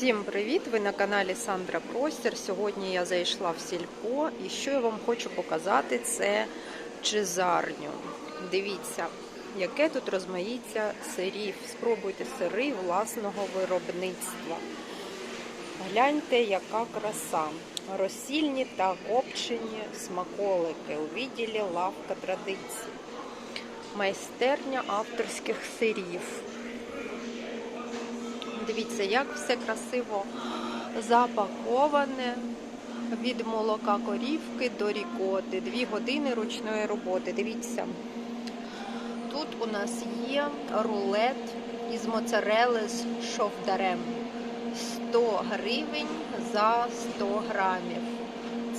Всім привіт! Ви на каналі Сандра Простір. Сьогодні я зайшла в сільпо і що я вам хочу показати, це чизарню. Дивіться, яке тут розмаїття сирів. Спробуйте сири власного виробництва. Гляньте, яка краса. Розсільні та копчені смаколики у відділі лавка традицій. Майстерня авторських сирів. Дивіться, як все красиво запаковане від молока корівки до рікоти. Дві години ручної роботи. Дивіться. Тут у нас є рулет із моцарели з шовдарем. 100 гривень за 100 грамів.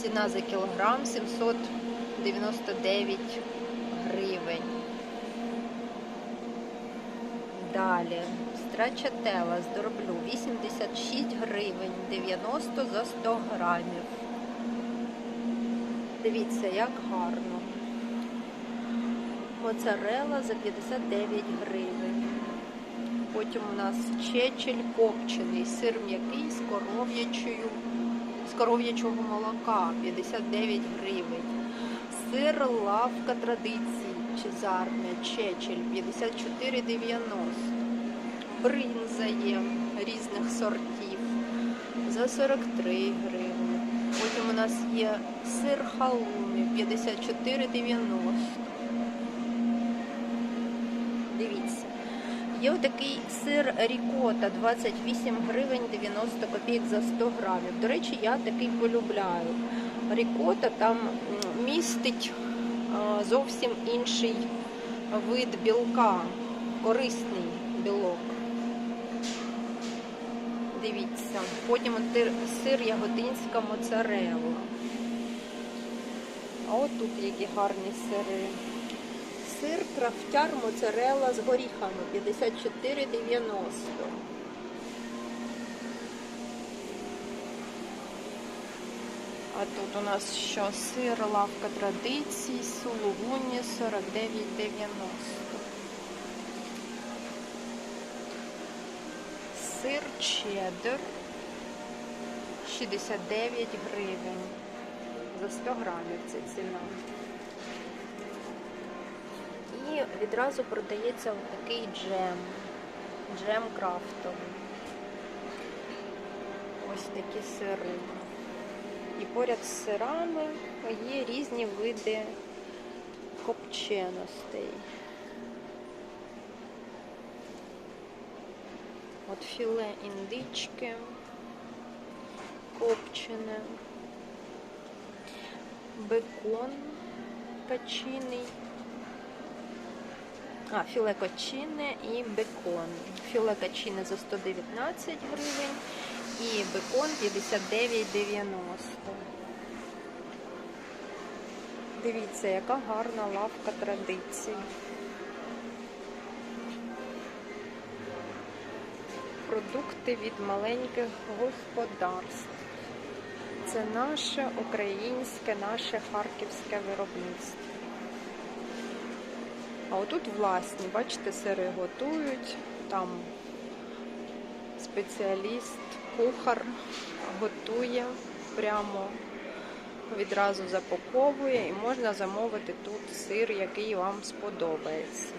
Ціна за кілограм 799 гривень. Далі страчателла з дроблю 86 гривень 90 за 100 грамів. Дивіться, як гарно. Моцарела за 59 гривень. Потім у нас чечель копчений, сир м'який з з коров'ячого молока 59 гривень. Сир лавка чизарня, чечель 54,90. Бринза є різних сортів за 43 гривні. Потім у нас є сир халумі 54,90. Дивіться. Є отакий сир рікота 28 гривень 90 копійок за 100 грамів. До речі, я такий полюбляю. Рікота там містить зовсім інший вид білка, корисний білок. Дивіться, потім сир ягодинська моцарелла. А от тут які гарні сири. Сир крафтяр моцарелла з горіхами 54,90. А тут у нас що? Сир лавка традицій, сулугуні 49,90. Сир чеддер 69 гривень. За 100 грамів це ціна. І відразу продається такий джем. Джем крафтовий. Ось такі сири. Поряд з сирами є різні види копченостей. От філе індички, копчене, бекон качиний. А, філе кочине і бекон. Філе качине за 119 гривень і бекон 59,90. Дивіться, яка гарна лавка традицій. Продукти від маленьких господарств. Це наше українське, наше харківське виробництво. А отут власні, бачите, сири готують, там спеціаліст, кухар готує прямо відразу запаковує і можна замовити тут сир, який вам сподобається.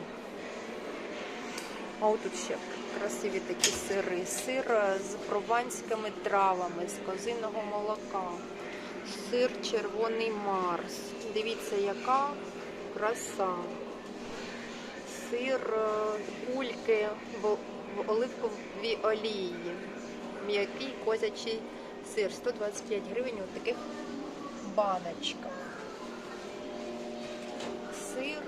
А отут ще красиві такі сири. Сир з прованськими травами, з козиного молока, сир червоний Марс. Дивіться, яка краса сир кульки в оливковій олії. М'який козячий сир. 125 гривень у таких баночках. Сир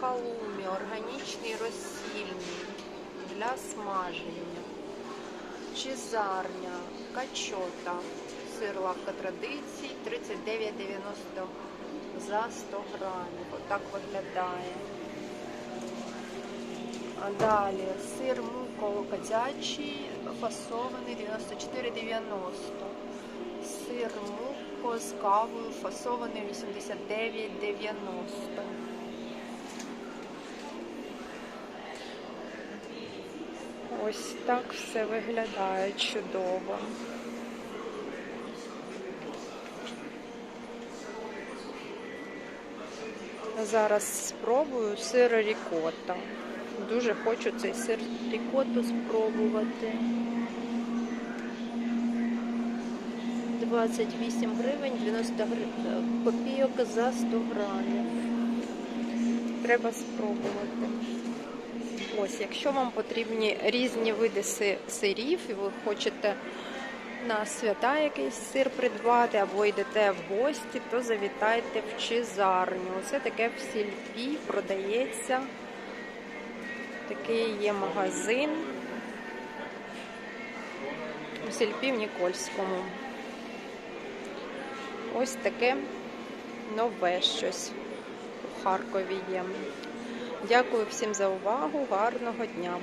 халумі, органічний розсільний для смаження. Чизарня, качота, сир лавка традицій 39,90 за 100 грамів. Отак виглядає. Далі сир муко котячий, фасований 94,90. Сир муко з кавою фасований 89,90. Ось так все виглядає чудово. Зараз спробую сир рікота. Дуже хочу цей сир рікоту спробувати. 28 гривень 90 копійок за 100 грамів. Треба спробувати. Ось, якщо вам потрібні різні види сирів, і ви хочете на свята якийсь сир придбати або йдете в гості, то завітайте в чизарню. Це таке в сільпі продається. Такий є магазин у сільпі в Нікольському. Ось таке нове щось у Харкові є. Дякую всім за увагу. Гарного дня!